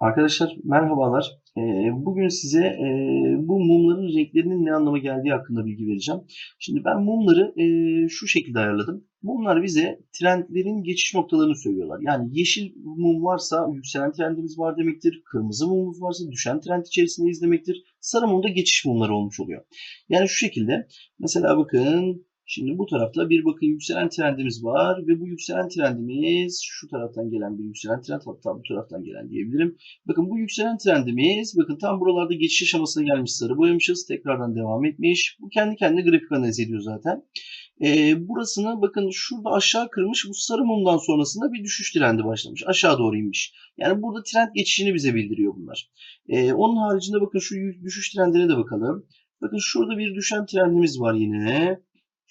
Arkadaşlar merhabalar. Ee, Bugün size e, bu mumların renklerinin ne anlama geldiği hakkında bilgi vereceğim. Şimdi ben mumları e, şu şekilde ayarladım. Mumlar bize trendlerin geçiş noktalarını söylüyorlar. Yani yeşil mum varsa yükselen trendimiz var demektir. Kırmızı mumumuz varsa düşen trend içerisindeyiz demektir. Sarı mumda geçiş mumları olmuş oluyor. Yani şu şekilde mesela bakın Şimdi bu tarafta bir bakın yükselen trendimiz var ve bu yükselen trendimiz şu taraftan gelen bir yükselen trend hatta bu taraftan gelen diyebilirim. Bakın bu yükselen trendimiz bakın tam buralarda geçiş aşamasına gelmiş sarı boyamışız. Tekrardan devam etmiş. Bu kendi kendine grafik analiz ediyor zaten. Ee, burasını bakın şurada aşağı kırmış. Bu sarı mumdan sonrasında bir düşüş trendi başlamış. Aşağı doğru inmiş. Yani burada trend geçişini bize bildiriyor bunlar. Ee, onun haricinde bakın şu düşüş trendine de bakalım. Bakın şurada bir düşen trendimiz var yine.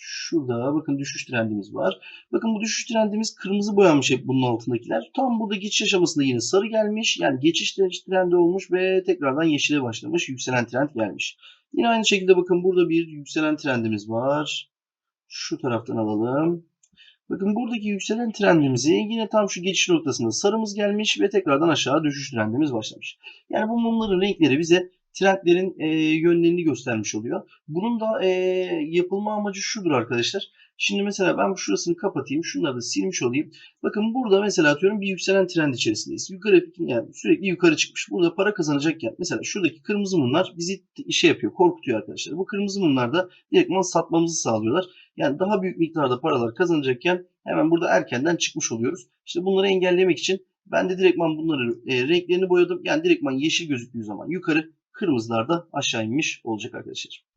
Şurada bakın düşüş trendimiz var. Bakın bu düşüş trendimiz kırmızı boyanmış hep bunun altındakiler. Tam burada geçiş aşamasında yine sarı gelmiş. Yani geçiş trendi olmuş ve tekrardan yeşile başlamış. Yükselen trend gelmiş. Yine aynı şekilde bakın burada bir yükselen trendimiz var. Şu taraftan alalım. Bakın buradaki yükselen trendimizi yine tam şu geçiş noktasında sarımız gelmiş ve tekrardan aşağı düşüş trendimiz başlamış. Yani bu mumların renkleri bize trendlerin e, yönlerini göstermiş oluyor. Bunun da e, yapılma amacı şudur arkadaşlar. Şimdi mesela ben şurasını kapatayım. Şunları da silmiş olayım. Bakın burada mesela atıyorum bir yükselen trend içerisindeyiz. Yukarı yani sürekli yukarı çıkmış. Burada para kazanacakken mesela şuradaki kırmızı mumlar bizi şey yapıyor, korkutuyor arkadaşlar. Bu kırmızı mumlar da direktman satmamızı sağlıyorlar. Yani daha büyük miktarda paralar kazanacakken hemen burada erkenden çıkmış oluyoruz. İşte bunları engellemek için ben de direktman bunları e, renklerini boyadım. Yani direktman yeşil gözüktüğü zaman yukarı, kırmızılar da aşağı inmiş olacak arkadaşlar.